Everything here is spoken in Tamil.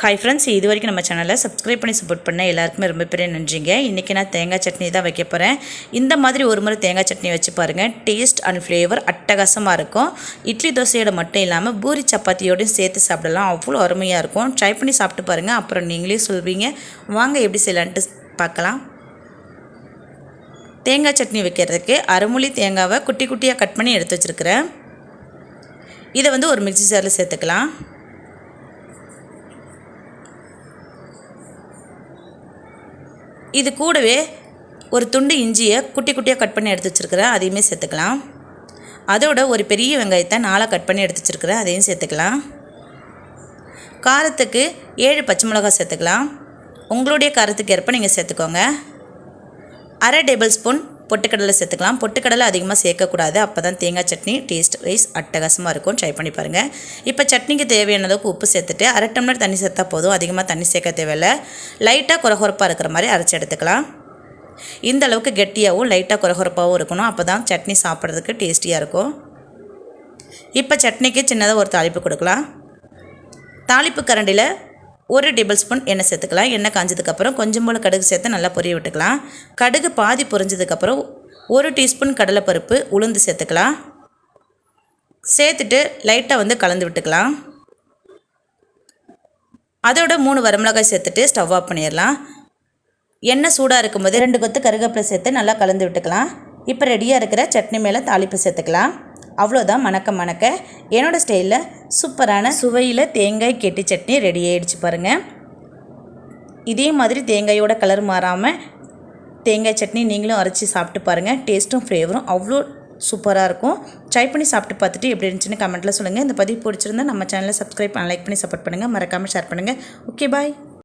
ஹாய் ஃப்ரெண்ட்ஸ் இது வரைக்கும் நம்ம சேனலை சப்ஸ்கிரைப் பண்ணி சப்போர்ட் பண்ண எல்லாருக்குமே ரொம்ப பெரிய நன்றிங்க. இன்றைக்கி நான் தேங்காய் சட்னி தான் வைக்க போகிறேன் இந்த மாதிரி ஒரு முறை தேங்காய் சட்னி வச்சு பாருங்கள் டேஸ்ட் அண்ட் ஃப்ளேவர் அட்டகாசமாக இருக்கும். இட்லி தோசையோட மட்டும் இல்லாமல் பூரி சப்பாத்தியோடையும் சேர்த்து சாப்பிடலாம். அவ்வளோ அருமையாக இருக்கும். ட்ரை பண்ணி சாப்பிட்டு பாருங்கள் அப்புறம் நீங்களே சொல்வீங்க. வாங்க எப்படி செய்யலான்ட்டு பார்க்கலாம். தேங்காய் சட்னி வைக்கிறதுக்கு அரைமுளி தேங்காவை குட்டி குட்டியாக கட் பண்ணி எடுத்து வச்சுருக்கிறேன். இதை வந்து ஒரு மிக்சி ஜாரில் சேர்த்துக்கலாம். இது கூடவே ஒரு துண்டு இஞ்சியை குட்டி குட்டியாக கட் பண்ணி எடுத்து வச்சுருக்கிறேன். அதையுமே சேர்த்துக்கலாம். அதோட ஒரு பெரிய வெங்காயத்தை நாளாக கட் பண்ணி எடுத்து வச்சுருக்கிறேன். அதையும் சேர்த்துக்கலாம். காரத்துக்கு ஏழு பச்சை மிளகாய் சேர்த்துக்கலாம். உங்களுடைய காரத்துக்கு ஏற்ப நீங்கள் சேர்த்துக்கோங்க. அரை டேபிள் ஸ்பூன் பொட்டுக்கடலை சேர்த்துக்கலாம். பொட்டுக்கடலை அதிகமாக சேர்க்கக்கூடாது. அப்போ தான் தேங்காய் சட்னி டேஸ்ட் வைஸ் அட்டகாசமாக இருக்கும். ட்ரை பண்ணி பாருங்கள் இப்போ சட்னிக்கு தேவையான அளவுக்கு உப்பு சேர்த்துட்டு அரை டம்ளர் தண்ணி சேர்த்தா போதும். அதிகமாக தண்ணி சேர்க்க தேவையில்லை. லைட்டாக குறகுறப்பாக இருக்கிற மாதிரி அரைச்சி எடுத்துக்கலாம். இந்த அளவுக்கு கெட்டியாகவும் லைட்டாக குறகுறப்பாகவும் இருக்கணும். அப்போ தான் சட்னி சாப்பிட்றதுக்கு டேஸ்டியாக இருக்கும். இப்போ சட்னிக்கு சின்னதாக ஒரு தாளிப்பு கொடுக்கலாம். தாளிப்பு கரண்டியில் ஒரு டேபிள் ஸ்பூன் எண்ணெய் சேர்த்துக்கலாம். எண்ணெய் காஞ்சதுக்கப்புறம் கொஞ்சம் போல் கடுகு சேர்த்து நல்லா பொரிய விட்டுக்கலாம். கடுகு பாதி பொரிஞ்சதுக்கப்புறம் ஒரு டீஸ்பூன் கடலைப்பருப்பு உளுந்து சேர்த்துக்கலாம். சேர்த்துட்டு லைட்டாக வந்து கலந்து விட்டுக்கலாம். அதோட மூணு வரமிளகாய் சேர்த்துட்டு ஸ்டவ் ஆஃப் பண்ணிடலாம். எண்ணெய் சூடாக இருக்கும்போது ரெண்டு கொத்து கருவேப்பிலை சேர்த்து நல்லா கலந்து விட்டுக்கலாம். இப்போ ரெடியாக இருக்கிற சட்னி மேலே தாளிப்பு சேர்த்துக்கலாம். அவ்வளோதான். மணக்க மணக்க. என்னோடய ஸ்டைலில் சூப்பரான சுவையில் தேங்காய் கெட்டி சட்னி ரெடி ஆகிடுச்சு பாருங்கள் இதே மாதிரி தேங்காயோட கலர் மாறாமல் தேங்காய் சட்னி நீங்களும் அரைச்சி சாப்பிட்டு பாருங்கள் டேஸ்ட்டும் ஃப்ளேவரும் அவ்வளோ சூப்பராக இருக்கும். ட்ரை பண்ணி சாப்பிட்டு பார்த்துட்டு எப்படி இருந்துச்சுன்னு கமெண்ட்டில் சொல்லுங்கள் இந்த பதிவு பிடிச்சிருந்தா நம்ம சேனலை சப்ஸ்கிரைப் லைக் பண்ணி சப்போர்ட் பண்ணுங்கள் மறக்காமல் ஷேர் பண்ணுங்கள் ஓகே பாய்